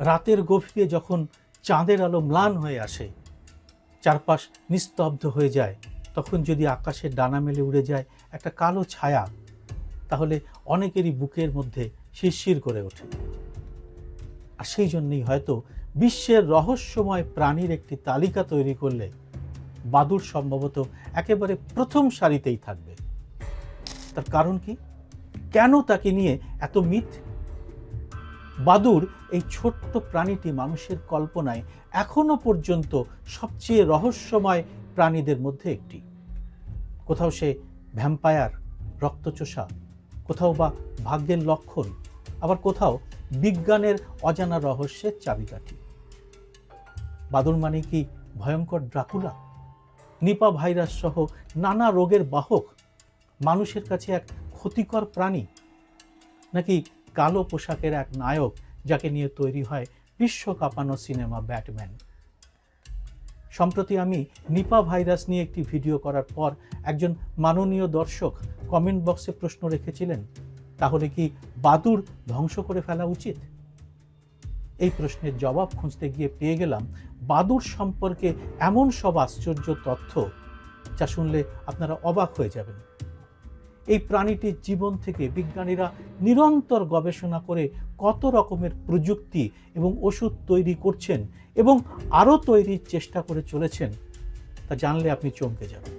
রাতের গভীরে যখন চাঁদের আলো ম্লান হয়ে আসে, চারপাশ নিস্তব্ধ হয়ে যায়, তখন যদি আকাশের ডানা মেলে উড়ে যায় একটা কালো ছায়া, তাহলে অনেকেরই বুকের মধ্যে শিরশির করে ওঠে। আর সেই জন্যই হয়তো বিশ্বের রহস্যময় প্রাণীর একটি তালিকা তৈরি করলে বাদুর সম্ভবত একেবারে প্রথম সারিতেই থাকবে। তার কারণ কি? কেন তাকে নিয়ে এত মিথ বাদুর এই ছোট্ট প্রাণীটি মানুষের কল্পনায় এখনও পর্যন্ত সবচেয়ে রহস্যময় প্রাণীদের মধ্যে একটি। কোথাও সে ভ্যাম্পায়ার, রক্তচোষা, কোথাও বা ভাগ্যের লক্ষণ, আবার কোথাও বিজ্ঞানের অজানা রহস্যের চাবিকাঠি। বাদুর মানে কি ভয়ঙ্কর ড্রাকুলা? নিপা ভাইরাস সহ নানা রোগের বাহক মানুষের কাছে এক ক্ষতিকর প্রাণী? নাকি কালো পোশাকের এক নায়ক যাকে নিয়ে তৈরি হয় বিশ্ব কাঁপানো সিনেমা ব্যাটম্যান। সম্প্রতি আমি নিপা ভাইরাস নিয়ে একটি ভিডিও করার পর একজন মাননীয় দর্শক কমেন্ট বক্সে প্রশ্ন রেখেছিলেন, তাহলে কি বাদুর ধ্বংস করে ফেলা উচিত? এই প্রশ্নের জবাব খুঁজতে গিয়ে পেয়ে গেলাম বাদুর সম্পর্কে এমন সব আশ্চর্য তথ্য? যা শুনলে আপনারা অবাক হয়ে যাবেন। এই প্রাণীটির জীবন থেকে বিজ্ঞানীরা নিরন্তর গবেষণা করে কত রকমের প্রযুক্তি এবং ওষুধ তৈরি করছেন এবং আরও তৈরির চেষ্টা করে চলেছেন, তা জানলে আপনি চমকে যাবেন।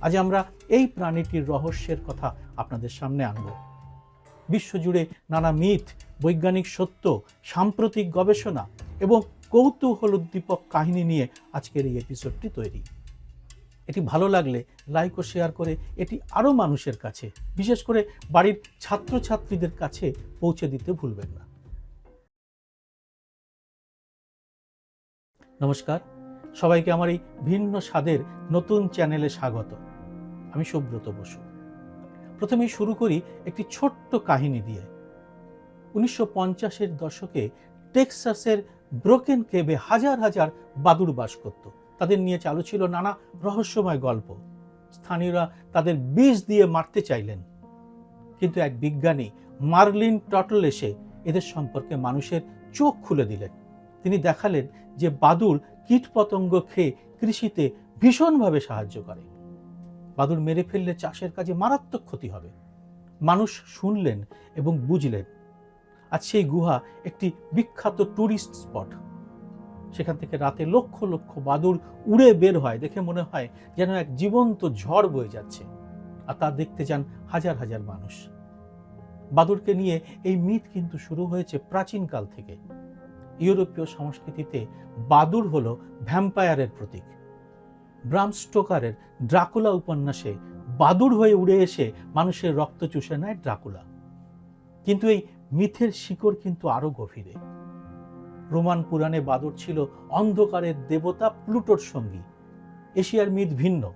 আজ আমরা এই প্রাণীটির রহস্যের কথা আপনাদের সামনে আনব। বিশ্বজুড়ে নানা মিথ, বৈজ্ঞানিক সত্য, সাম্প্রতিক গবেষণা এবং কৌতূহল উদ্দীপক কাহিনী নিয়ে আজকের এই এপিসোডটি তৈরি। এটি ভালো লাগলে লাইক ও শেয়ার করে এটি আরও মানুষের কাছে, বিশেষ করে বাড়ির ছাত্রছাত্রীদের কাছে পৌঁছে দিতে ভুলবেন না। নমস্কার, সবাইকে আমার এই ভিন্ন স্বাদের নতুন চ্যানেলে স্বাগত। আমি সুব্রত বসু। প্রথমেই শুরু করি একটি ছোট্ট কাহিনী দিয়ে। উনিশশো পঞ্চাশের দশকে টেক্সাসের ব্রোকেন কেবে হাজার হাজার বাদুড় বাস করত। তাদের নিয়ে চালু ছিল নানা রহস্যময় গল্প। স্থানীয়রা তাদের বিষ দিয়ে মারতে চাইলেন। কিন্তু এক বিজ্ঞানী মার্লিন টটল এসে এদের সম্পর্কে মানুষের চোখ খুলে দিলেন। তিনি দেখালেন যে বাদুর কীটপতঙ্গ খেয়ে কৃষিতে ভীষণভাবে সাহায্য করে। বাদুর মেরে ফেললে চাষের কাজে মারাত্মক ক্ষতি হবে। মানুষ শুনলেন এবং বুঝলেন। আজ সেই গুহা একটি বিখ্যাত ট্যুরিস্ট স্পট। সেখান থেকে রাতে লক্ষ লক্ষ বাদুর উড়ে বের হয়, দেখে মনে হয় যেন এক জীবন্ত ঝড় বয়ে যাচ্ছে। আর তা দেখতে যান হাজার হাজার মানুষ। বাদুরকে নিয়ে এই মিথ কিন্তু শুরু হয়েছে প্রাচীনকাল থেকে। ইউরোপীয় সংস্কৃতিতে বাদুর হল ভ্যাম্পায়ারের প্রতীক। ব্রাম স্টোকারের ড্রাকুলা উপন্যাসে বাদুর হয়ে উড়ে এসে মানুষের রক্ত চুষে নেয় ড্রাকুলা। কিন্তু এই মিথের শিকড় কিন্তু আরও গভীরে। রোমান পুরাণে বাদুর ছিল অন্ধকারের দেবতা প্লুটোর সঙ্গী। এশিয়ার মিথ ভিন্ন।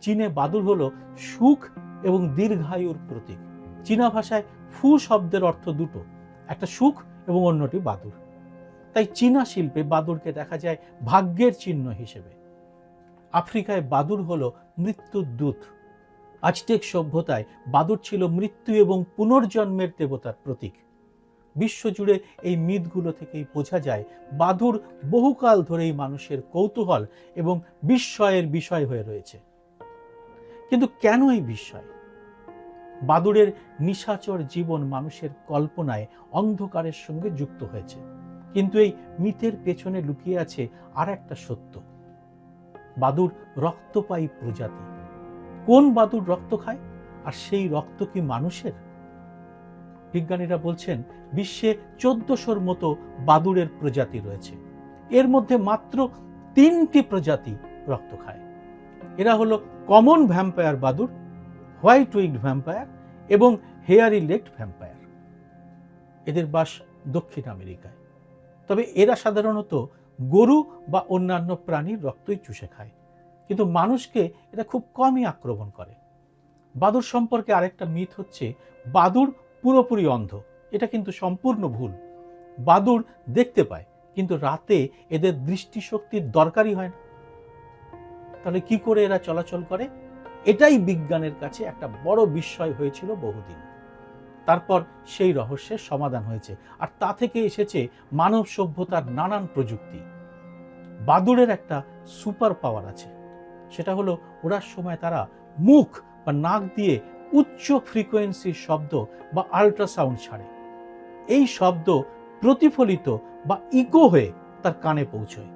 চীনে বাদুর হলো সুখ এবং দীর্ঘায়ুর প্রতীক। চীনা ভাষায় ফু শব্দের অর্থ দুটো, একটা সুখ এবং অন্যটি বাদুর। তাই চীনা শিল্পে বাদুরকে দেখা যায় ভাগ্যের চিহ্ন হিসেবে। আফ্রিকায় বাদুর হল মৃত্যুর দূত। আজটেক সভ্যতায় বাদুর ছিল মৃত্যু এবং পুনর্জন্মের দেবতার প্রতীক। বিশ্বজুড়ে এই মিথগুলো থেকেই বোঝা যায়। বাদুর বহুকাল ধরেই মানুষের কৌতূহল এবং বিস্ময়ের বিষয় হয়ে রয়েছে। কিন্তু কেন এই বিস্ময়? বাদুড়ের নিশাচর জীবন মানুষের কল্পনায় অন্ধকারের সঙ্গে যুক্ত হয়েছে। কিন্তু এই মিথের পেছনে লুকিয়ে আছে আর একটা সত্য। বাদুর রক্তপায়ী প্রজাতি। কোন বাদুর রক্ত খায়? আর সেই রক্ত কি মানুষের? বিজ্ঞানীরা বলছেন, বিশ্বে চোদ্দশোর মতো বাদুড়ের প্রজাতি রয়েছে। এর মধ্যে মাত্র তিনটি প্রজাতি রক্ত খায়। এরা হলো কমন ভ্যাম্পায়ার বাদুর হোয়াইট উইংড ভ্যাম্পায়ার এবং হেয়ারি লেগড ভ্যাম্পায়ার। এদের বাস দক্ষিণ আমেরিকায়। তবে এরা সাধারণত গরু বা অন্যান্য প্রাণীর রক্তই চুষে খায়। কিন্তু মানুষকে এটা খুব কমই আক্রমণ করে। বাদুর সম্পর্কে আরেকটা মিথ হচ্ছে বাদুর পুরোপুরি অন্ধ। এটা কিন্তু সম্পূর্ণ ভুল। বাদুর দেখতে পায়, কিন্তু রাতে এদের দৃষ্টিশক্তির দরকারই হয় না। তাহলে কি করে এরা চলাচল করে? এটাই বিজ্ঞানের কাছে একটা বড় বিস্ময় হয়েছিল বহুদিন। তারপর সেই রহস্যের সমাধান হয়েছে, আর তা থেকে এসেছে মানব সভ্যতার নানান প্রযুক্তি। বাদুড়ের একটা সুপার পাওয়ার আছে। সেটা হলো ওড়ার সময় তারা মুখ বা নাক দিয়ে উচ্চ ফ্রিকোয়েন্সির শব্দ বা আল্ট্রাসাউন্ড ছাড়ে। এই শব্দ প্রতিফলিত বা ইকো হয়ে তার কানে পৌঁছয়।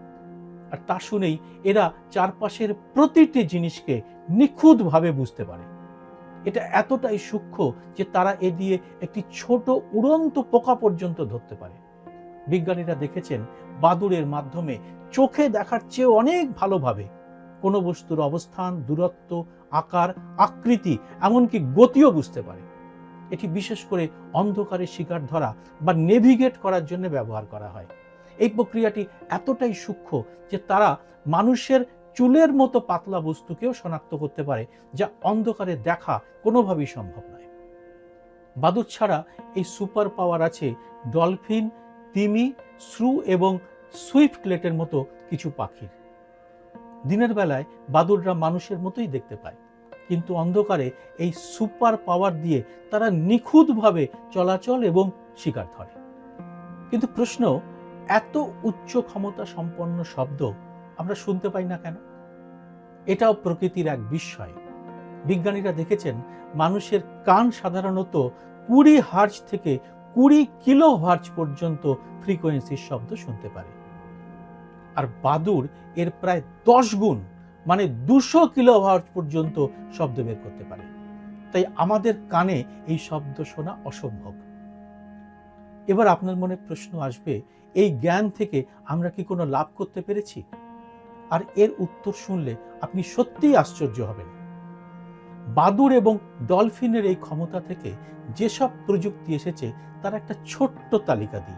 আর তা শুনেই এরা চারপাশের প্রতিটি জিনিসকে নিখুঁতভাবে বুঝতে পারে। এটা এতটাই সূক্ষ্ম যে তারা এ দিয়ে একটি ছোট উড়ন্ত পোকা পর্যন্ত ধরতে পারে। বিজ্ঞানীরা দেখেছেন বাদুড়ের মাধ্যমে চোখে দেখার চেয়ে অনেক ভালোভাবে কোনো বস্তুর অবস্থান, দূরত্ব, আকার, আকৃতি, এমনকি গতিও বুঝতে পারে। এটি বিশেষ করে অন্ধকারে শিকার ধরা বা নেভিগেট করার জন্য ব্যবহার করা হয়। এই প্রক্রিয়াটি এতটাই সূক্ষ্ম যে তারা মানুষের চুলের মতো পাতলা বস্তুকেও শনাক্ত করতে পারে, যা অন্ধকারে দেখা কোনোভাবেই সম্ভব নয়। বাদুর ছাড়া এই সুপার পাওয়ার আছে ডলফিন, তিমি শ্রু এবং সুইফটলেটের মতো কিছু পাখির। দিনের বেলায় বাদুররা মানুষের মতোই দেখতে পায়। কিন্তু অন্ধকারে এই সুপার পাওয়ার দিয়ে তারা নিখুঁতভাবে চলাচল এবং শিকার ধরে। কিন্তু প্রশ্ন, এত উচ্চ ক্ষমতা সম্পন্ন শব্দ আমরা শুনতে পাই না কেন? এটাও প্রকৃতির এক বিস্ময়। বিজ্ঞানীরা দেখেছেন, মানুষের কান সাধারণত কুড়ি হার্জ থেকে কুড়ি কিলো হার্জ পর্যন্ত ফ্রিকোয়েন্সির শব্দ শুনতে পারে। আর বাদুর এর প্রায় দশ গুণ মানে দুশো কিলো হার্জ পর্যন্ত শব্দ বের করতে পারে। তাই আমাদের কানে এই শব্দ শোনা অসম্ভব। এবার আপনার মনে প্রশ্ন আসবে, এই জ্ঞান থেকে আমরা কি কোনো লাভ করতে পেরেছি? আর এর উত্তর শুনলে আপনি সত্যিই আশ্চর্য হবেন। বাদুর এবং ডলফিনের এই ক্ষমতা থেকে যেসব প্রযুক্তি এসেছে, তার একটা ছোট্ট তালিকা দিই।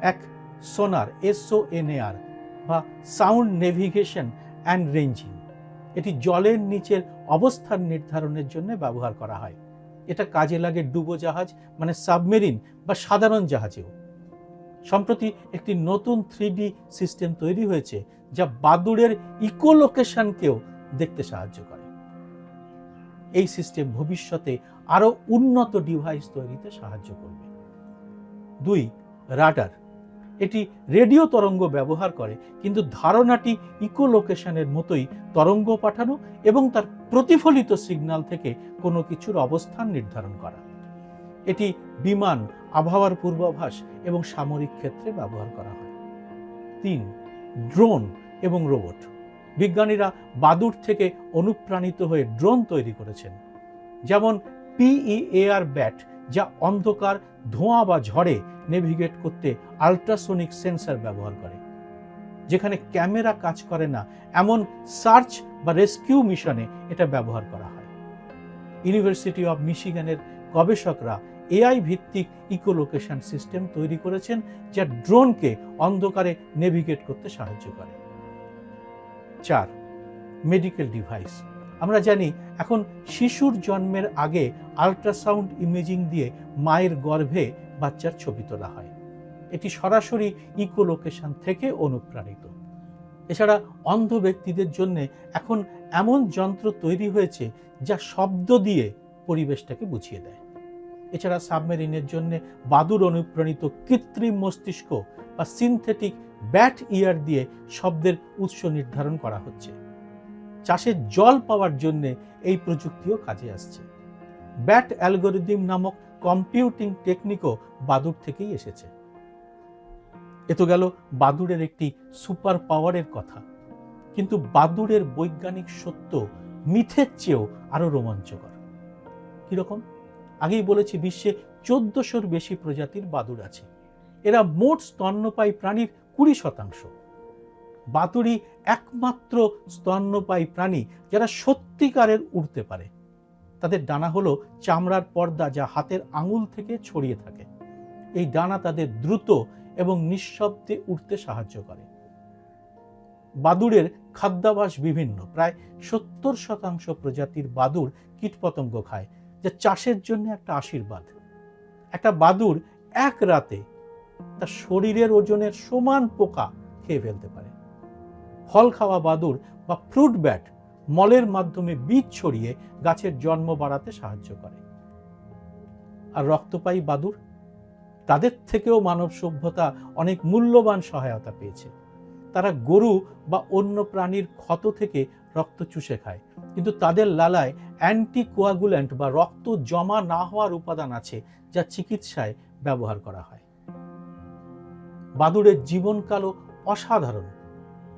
এক সোনার এসও এনএআর বা সাউন্ড নেভিগেশন অ্যান্ড রেঞ্জিং। এটি জলের নিচের অবস্থান নির্ধারণের জন্য ব্যবহার করা হয়। এটা কাজে লাগে ডুবো জাহাজ মানে সাবমেরিন বা সাধারণ জাহাজেও। সম্প্রতি একটি নতুন থ্রি সিস্টেম তৈরি হয়েছে, যা বাদুড়ের ইকোলোকেশনকেও দেখতে সাহায্য করে। এই সিস্টেম ভবিষ্যতে আরও উন্নত ডিভাইস তৈরিতে সাহায্য করবে। দুই, রাডার। এটি রেডিও তরঙ্গ ব্যবহার করে, কিন্তু ধারণাটি ইকোলোকেশনের মতোই তরঙ্গ পাঠানো এবং তার প্রতিফলিত সিগন্যাল থেকে কোনো কিছুর অবস্থান নির্ধারণ করা। এটি বিমান, আবহাওয়ার পূর্বাভাস এবং সামরিক ক্ষেত্রে ব্যবহার করা হয়। তিন, ড্রোন এবং রোবট। বিজ্ঞানীরা বাদুর থেকে অনুপ্রাণিত হয়ে ড্রোন তৈরি করেছেন। যেমন পিইএআর ব্যাট যা অন্ধকার, ধোঁয়া বা ঝড়ে নেভিগেট করতে আল্ট্রাসোনিক সেন্সর ব্যবহার করে, যেখানে ক্যামেরা কাজ করে না, এমন সার্চ বা রেস্কিউ মিশনে এটা ব্যবহার করা হয়। ইউনিভার্সিটি অব মিশিগানের গবেষকরা এআই ভিত্তিক ইকোলোকেশন সিস্টেম তৈরি করেছেন, যা ড্রোনকে অন্ধকারে নেভিগেট করতে সাহায্য করে। চার মেডিকেল ডিভাইস আমরা জানি এখন শিশুর জন্মের আগে আল্ট্রাসাউন্ড ইমেজিং দিয়ে মায়ের গর্ভে বাচ্চার ছবি তোলা হয়। এটি সরাসরি ইকোলোকেশন থেকে অনুপ্রাণিত। এছাড়া অন্ধ ব্যক্তিদের জন্য এখন এমন যন্ত্র তৈরি হয়েছে যা শব্দ দিয়ে পরিবেশটাকে বুঝিয়ে দেয়। এছাড়া সাবমেরিনের জন্য বাদুর অনুপ্রাণিত কৃত্রিম মস্তিষ্ক বা সিনথেটিক ব্যাট ইয়ার দিয়ে শব্দের উৎস নির্ধারণ করা হচ্ছে। চাষের জল পাওয়ার জন্য এই প্রযুক্তিও কাজে আসছে। ব্যাট অ্যালগোরিদম নামক কম্পিউটিং টেকনিকও বাদুর থেকেই এসেছে। এ তো গেল বাদুড়ের একটি সুপার পাওয়ারের কথা। কিন্তু বাদুড়ের বৈজ্ঞানিক সত্য মিথের চেয়েও আরও রোমাঞ্চকর। কীরকম? আগেই বলেছি বিশ্বে চোদ্দশোর বেশি প্রজাতির বাদুড় আছে। এরা মোট স্তন্যপায়ী প্রাণীর কুড়ি শতাংশ। বাতুড়ি একমাত্র স্তন্যপায়ী প্রাণী যারা সত্যিকারের উড়তে পারে। তাদের ডানা হলো চামড়ার পর্দা যা হাতের আঙুল থেকে ছড়িয়ে থাকে। এই ডানা তাদের দ্রুত এবং নিঃশব্দে উঠতে সাহায্য করে। বাদুড়ের খাদ্যাভাস বিভিন্ন। প্রায় সত্তর শতাংশ প্রজাতির বাদুড় কীটপতঙ্গ খায়, যা চাষের জন্য একটা আশীর্বাদ। একটা বাদুড় এক রাতে তার শরীরের ওজনের সমান পোকা খেয়ে ফেলতে পারে। ফল খাওয়া বাদুর বা ফ্রুট ব্যাট মলের মাধ্যমে বীজ ছড়িয়ে গাছের জন্ম বাড়াতে সাহায্য করে। আর রক্তপায়ী বাদুর তাদের থেকেও মানব সভ্যতা অনেক মূল্যবান সহায়তা পেয়েছে। তারা গরু বা অন্য প্রাণীর ক্ষত থেকে রক্ত চুষে খায়। কিন্তু তাদের লালায় অ্যান্টি কোয়াগুল্যান্ট বা রক্ত জমা না হওয়ার উপাদান আছে যা চিকিৎসায় ব্যবহার করা হয়। বাদুড়ের জীবনকালও অসাধারণ।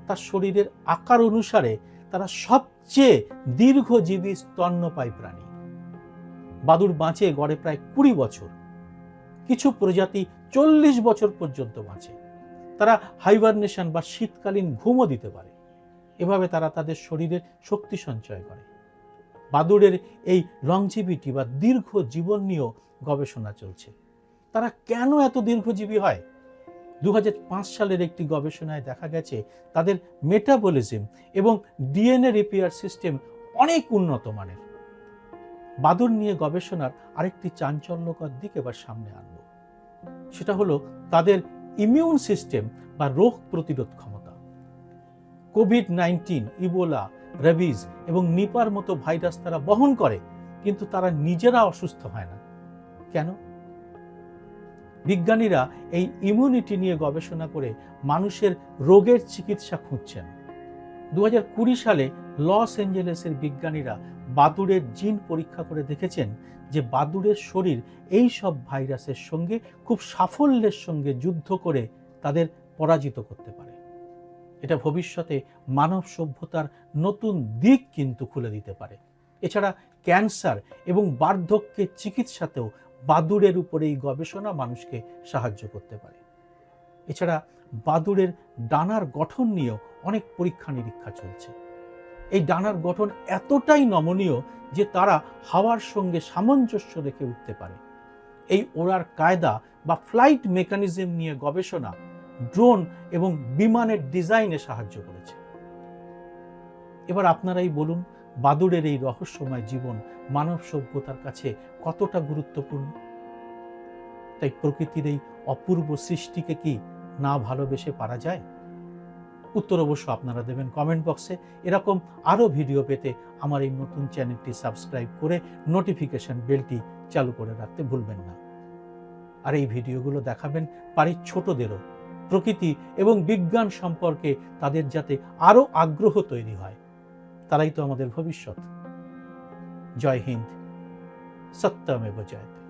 তার শরীরের আকার অনুসারে তারা সবচেয়ে দীর্ঘজীবী স্তন্যপায়ী প্রাণী। বাদুড় বাঁচে গড়ে প্রায় কুড়ি বছর। কিছু প্রজাতি চল্লিশ বছর পর্যন্ত বাঁচে। তারা হাইবারনেশন বা শীতকালীন ঘুমও দিতে পারে। এভাবে তারা তাদের শরীরের শক্তি সঞ্চয় করে। বাদুড়ের এই লংজিভিটি বা দীর্ঘ জীবন নিয়েও গবেষণা চলছে। তারা কেন এত দীর্ঘজীবী হয়? দু হাজার পাঁচ সালের একটি গবেষণায় দেখা গেছে তাদের মেটাবলিজম এবং ডিএনএ রিপেয়ার সিস্টেম অনেক উন্নত মানের। বাদুর নিয়ে গবেষণার আরেকটি চাঞ্চল্যকর দিক এবার সামনে আনব। সেটা হলো তাদের ইমিউন সিস্টেম বা রোগ প্রতিরোধ ক্ষমতা। কোভিড নাইন্টিন, ইবোলা, রেবিজ এবং নিপার মতো ভাইরাস তারা বহন করে, কিন্তু তারা নিজেরা অসুস্থ হয় না। কেন? বিজ্ঞানীরা এই ইমিউনিটি নিয়ে গবেষণা করে মানুষের রোগের চিকিৎসা খুঁজছেন। দু হাজার কুড়ি সালে লস অ্যাঞ্জেলেসের বিজ্ঞানীরা বাদুড়ের জিন পরীক্ষা করে দেখেছেন যে বাদুড়ের শরীর এই সব ভাইরাসের সঙ্গে খুব সাফল্যের সঙ্গে যুদ্ধ করে তাদের পরাজিত করতে পারে। এটা ভবিষ্যতে মানব সভ্যতার নতুন দিক কিন্তু খুলে দিতে পারে। এছাড়া ক্যান্সার এবং বার্ধক্যের চিকিৎসাতেও বাদুড়ের উপরে এই গবেষণা মানুষকে সাহায্য করতে পারে। এছাড়া বাদুড়ের ডানার গঠন নিয়েও অনেক পরীক্ষা নিরীক্ষা চলছে। এই ডানার গঠন এতটাই নমনীয় যে তারা হাওয়ার সঙ্গে সামঞ্জস্য রেখে উঠতে পারে। এই ওড়ার কায়দা বা ফ্লাইট মেকানিজম নিয়ে গবেষণা ড্রোন এবং বিমানের ডিজাইনে সাহায্য করেছে। এবার আপনারাই বলুন বাদুড়ের এই রহস্যময় জীবন মানব সভ্যতার কাছে কতটা গুরুত্বপূর্ণ? তাই প্রকৃতির এই অপূর্ব সৃষ্টিকে কি না ভালোবেসে পারা যায়? উত্তর অবশ্য আপনারা দেবেন কমেন্ট বক্সে। এরকম আরও ভিডিও পেতে আমার এই নতুন চ্যানেলটি সাবস্ক্রাইব করে নোটিফিকেশন বেলটি চালু করে রাখতে ভুলবেন না। আর এই ভিডিওগুলো দেখাবেন বাড়ির ছোটদেরও। প্রকৃতি এবং বিজ্ঞান সম্পর্কে তাদের যাতে আরও আগ্রহ তৈরি হয়। তারাই তো আমাদের ভবিষ্যৎ। জয় হিন্দ। সত্যমেব জয়তে